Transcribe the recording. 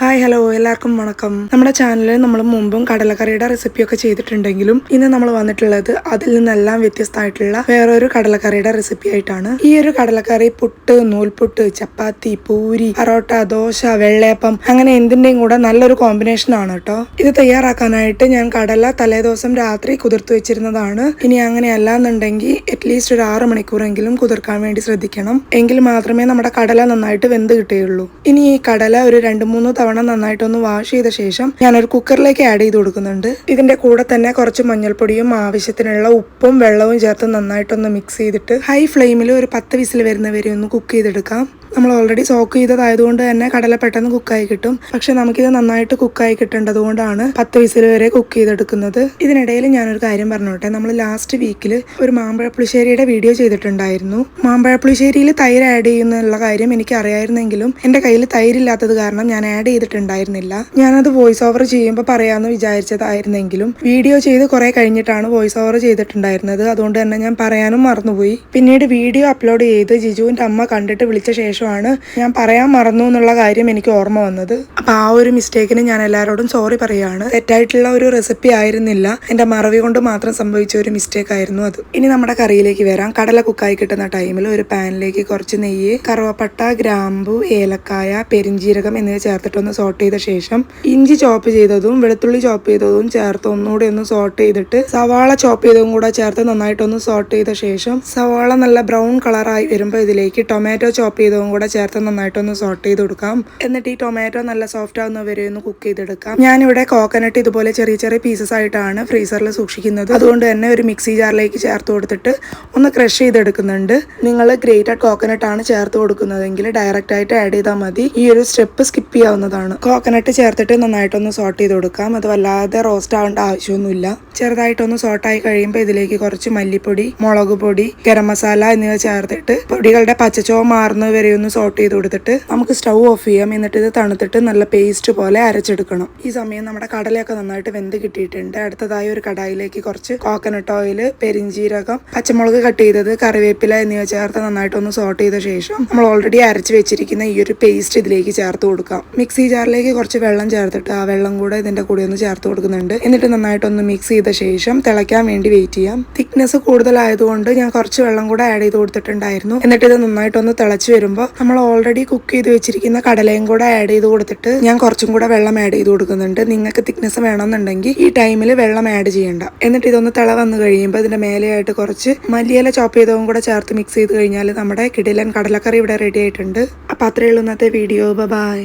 Hi hello എല്ലാവർക്കും വണക്കം. നമ്മുടെ ചാനലിൽ നമ്മൾ മുമ്പും കടലക്കറിയുടെ റെസിപ്പിയൊക്കെ ചെയ്തിട്ടുണ്ടെങ്കിലും ഇന്ന് നമ്മൾ വന്നിട്ടുള്ളത് അതിൽ നിന്നെല്ലാം വ്യത്യസ്തമായിട്ടുള്ള വേറൊരു കടലക്കറിയുടെ റെസിപ്പി ആയിട്ടാണ്. ഈ ഒരു കടലക്കറി പുട്ട് നൂൽപുട്ട് ചപ്പാത്തി പൂരി പറോട്ട ദോശ വെള്ളയപ്പം അങ്ങനെ എന്തിന്റെയും കൂടെ നല്ലൊരു കോമ്പിനേഷൻ ആണ് കേട്ടോ ഇത് തയ്യാറാക്കാനായിട്ട് ഞാൻ കടല തലേദിവസം രാത്രി കുതിർത്ത് വെച്ചിരുന്നതാണ്. ഇനി അങ്ങനെയല്ല എന്നുണ്ടെങ്കിൽ അറ്റ്ലീസ്റ്റ് ഒരു ആറ് മണിക്കൂറെങ്കിലും കുതിർക്കാൻ വേണ്ടി ശ്രദ്ധിക്കണം. എങ്കിൽ മാത്രമേ നമ്മുടെ കടല നന്നായിട്ട് വെന്ത് കിട്ടുകയുള്ളൂ. ഇനി ഈ കടല ഒരു രണ്ട് മൂന്ന് തവണ നന്നായിട്ടൊന്ന് വാഷ് ചെയ്ത ശേഷം ഞാനൊരു കുക്കറിലേക്ക് ആഡ് ചെയ്ത് കൊടുക്കുന്നുണ്ട്. ഇതിന്റെ കൂടെ തന്നെ കുറച്ച് മഞ്ഞൾപ്പൊടിയും ആവശ്യത്തിനുള്ള ഉപ്പും വെള്ളവും ചേർത്ത് നന്നായിട്ടൊന്ന് മിക്സ് ചെയ്തിട്ട് ഹൈ ഫ്ലെയിമിൽ ഒരു പത്ത് വിസിൽ വരുന്നവരെ ഒന്ന് കുക്ക് ചെയ്തെടുക്കാം. നമ്മൾ ഓൾറെഡി സോക്ക് ചെയ്തതായതുകൊണ്ട് തന്നെ കടല പെട്ടെന്ന് കുക്കായി കിട്ടും. പക്ഷെ നമുക്കിത് നന്നായിട്ട് കുക്കായി കിട്ടേണ്ടത് കൊണ്ടാണ് പത്ത് വിസിൽ വരെ കുക്ക് ചെയ്തെടുക്കുന്നത്. ഇതിനിടയിൽ ഞാനൊരു കാര്യം പറഞ്ഞോട്ടെ. നമ്മൾ ലാസ്റ്റ് വീക്കിൽ ഒരു മാമ്പഴപ്പുളിശ്ശേരിയുടെ വീഡിയോ ചെയ്തിട്ടുണ്ടായിരുന്നു. മാമ്പഴപ്പുളിശ്ശേരിയിൽ തൈര് ആഡ് ചെയ്യുന്നുള്ള കാര്യം എനിക്ക് അറിയായിരുന്നെങ്കിലും എന്റെ കയ്യിൽ തൈരില്ലാത്തത് കാരണം ഞാൻ ആഡ് ചെയ്തിട്ടുണ്ടായിരുന്നില്ല. ഞാനത് വോയിസ് ഓവർ ചെയ്യുമ്പോൾ പറയാമെന്ന് വിചാരിച്ചതായിരുന്നെങ്കിലും വീഡിയോ ചെയ്ത് കുറേ കഴിഞ്ഞിട്ടാണ് വോയിസ് ഓവർ ചെയ്തിട്ടുണ്ടായിരുന്നത്. അതുകൊണ്ട് തന്നെ ഞാൻ പറയാനും മറന്നുപോയി. പിന്നീട് വീഡിയോ അപ്ലോഡ് ചെയ്ത് ജിജുവിന്റെ അമ്മ കണ്ടിട്ട് വിളിച്ച ശേഷമാണ് ഞാൻ പറയാൻ മറന്നു എന്നുള്ള കാര്യം എനിക്ക് ഓർമ്മ വന്നത്. അപ്പൊ ആ ഒരു മിസ്റ്റേക്കിന് ഞാൻ എല്ലാവരോടും സോറി പറയുകയാണ് തെറ്റായിട്ടുള്ള ഒരു റെസിപ്പി ആയിരുന്നില്ല. എന്റെ മറവി കൊണ്ട് മാത്രം സംഭവിച്ച ഒരു മിസ്റ്റേക്ക് ആയിരുന്നു അത്. ഇനി നമ്മുടെ കറിയിലേക്ക് വരാം. കടല കുക്കായി കിട്ടുന്ന ടൈമിൽ ഒരു പാനിലേക്ക് കുറച്ച് നെയ്യ് കറുവപ്പട്ട ഗ്രാമ്പു ഏലക്കായ പെരിഞ്ജീരകം എന്നിവ ചേർത്തിട്ടൊന്ന് സോട്ട് ചെയ്ത ശേഷം ഇഞ്ചി ചോപ്പ് ചെയ്തതും വെളുത്തുള്ളി ചോപ്പ് ചെയ്തതും ചേർത്ത് ഒന്നുകൂടി ഒന്ന് സോട്ട് ചെയ്തിട്ട് സവാള ചോപ്പ് ചെയ്തതും കൂടെ ചേർത്ത് നന്നായിട്ടൊന്ന് സോട്ട് ചെയ്ത ശേഷം സവാള നല്ല ബ്രൗൺ കളറായി വരുമ്പോൾ ഇതിലേക്ക് ടൊമാറ്റോ ചോപ്പ് ചെയ്തതും കൂടെ ചേർത്ത് നന്നായിട്ടൊന്ന് സോട്ട് ചെയ്ത് കൊടുക്കാം. എന്നിട്ട് ഈ ടൊമാറ്റോ നല്ല സോഫ്റ്റ് ആവുന്ന വരെ ഒന്ന് കുക്ക് ചെയ്തെടുക്കാം. ഞാനിവിടെ കോക്കനട്ട് ഇതുപോലെ ചെറിയ ചെറിയ പീസസ് ആയിട്ടാണ് ഫ്രീസറിൽ സൂക്ഷിക്കുന്നത്. അതുകൊണ്ട് തന്നെ ഒരു മിക്സി ജാറിലേക്ക് ചേർത്ത് കൊടുത്തിട്ട് ഒന്ന് ക്രഷ് ചെയ്തെടുക്കുന്നുണ്ട്. നിങ്ങൾ ഗ്രേറ്റഡ് കോക്കനട്ട് ആണ് ചേർത്ത് കൊടുക്കുന്നതെങ്കിൽ ഡയറക്റ്റ് ആയിട്ട് ആഡ് ചെയ്താൽ മതി. ഈ ഒരു സ്റ്റെപ്പ് സ്കിപ്പ് ചെയ്യാവുന്നതാണ്. കോക്കനട്ട് ചേർത്തിട്ട് നന്നായിട്ടൊന്ന് സോട്ട് ചെയ്ത് കൊടുക്കാം. അത് വല്ലാതെ റോസ്റ്റ് ആവേണ്ട ആവശ്യമൊന്നുമില്ല. ചെറുതായിട്ടൊന്ന് സോട്ടായി കഴിയുമ്പോൾ ഇതിലേക്ക് കുറച്ച് മല്ലിപ്പൊടി മുളക് പൊടി ഗരം മസാല എന്നിവ ചേർത്തിട്ട് പൊടികളുടെ പച്ചച്ചോ മാറുന്നത് വരെ ഒന്ന് സോട്ട് ചെയ്ത് കൊടുത്തിട്ട് നമുക്ക് സ്റ്റൗ ഓഫ് ചെയ്യാം. എന്നിട്ട് ഇത് തണുത്തിട്ട് നല്ല പേസ്റ്റ് പോലെ അരച്ചെടുക്കണം. ഈ സമയം നമ്മുടെ കടലയൊക്കെ നന്നായിട്ട് വെന്ത് കിട്ടിയിട്ടുണ്ട്. അടുത്തതായി ഒരു കടായിലേക്ക് കുറച്ച് കോക്കനട്ട് ഓയിൽ പെരിഞ്ചീരകം പച്ചമുളക് കട്ട് ചെയ്തത് കറിവേപ്പില എന്നിവ ചേർത്ത് നന്നായിട്ടൊന്ന് സോട്ട് ചെയ്ത ശേഷം നമ്മൾ ഓൾറെഡി അരച്ച് വെച്ചിരിക്കുന്ന ഈ ഒരു പേസ്റ്റ് ഇതിലേക്ക് ചേർത്ത് കൊടുക്കാം. മിക്സി ജാറിലേക്ക് കുറച്ച് വെള്ളം ചേർത്തിട്ട് ആ വെള്ളം കൂടെ ഇതിന്റെ കൂടെ ഒന്ന് ചേർത്ത് കൊടുക്കുന്നുണ്ട്. എന്നിട്ട് നന്നായിട്ട് ഒന്ന് മിക്സ് ചെയ്ത ശേഷം തിളയ്ക്കാൻ വേണ്ടി വെയിറ്റ് ചെയ്യാം. തിക്നെസ് കൂടുതലായതുകൊണ്ട് ഞാൻ കുറച്ച് വെള്ളം കൂടെ ആഡ് ചെയ്ത് കൊടുത്തിട്ടുണ്ടായിരുന്നു. എന്നിട്ട് ഇത് നന്നായിട്ടൊന്ന് തിളച്ച് വരുമ്പോൾ നമ്മൾ ഓൾറെഡി കുക്ക് ചെയ്ത് വെച്ചിരിക്കുന്ന കടലയും കൂടെ ആഡ് ചെയ്ത് കൊടുത്തിട്ട് ഞാൻ കുറച്ചും കൂടെ വെള്ളം ആഡ് ചെയ്ത് കൊടുക്കുന്നുണ്ട്. നിങ്ങൾക്ക് തിക്നെസ് വേണമെന്നുണ്ടെങ്കിൽ ഈ ടൈമിൽ വെള്ളം ആഡ് ചെയ്യണ്ട. എന്നിട്ട് ഇതൊന്ന് തിള വന്നു കഴിയുമ്പോൾ ഇതിന്റെ മേലെയായിട്ട് കുറച്ച് മല്ലിയില ചോപ്പ് ചെയ്തതും കൂടെ ചേർത്ത് മിക്സ് ചെയ്ത് കഴിഞ്ഞാൽ നമ്മുടെ കിടിലൻ കടലക്കറി ഇവിടെ റെഡി ആയിട്ടുണ്ട്. അപ്പൊ അത്രയേ ഉള്ളൂ ഇന്നത്തെ വീഡിയോ ബൈ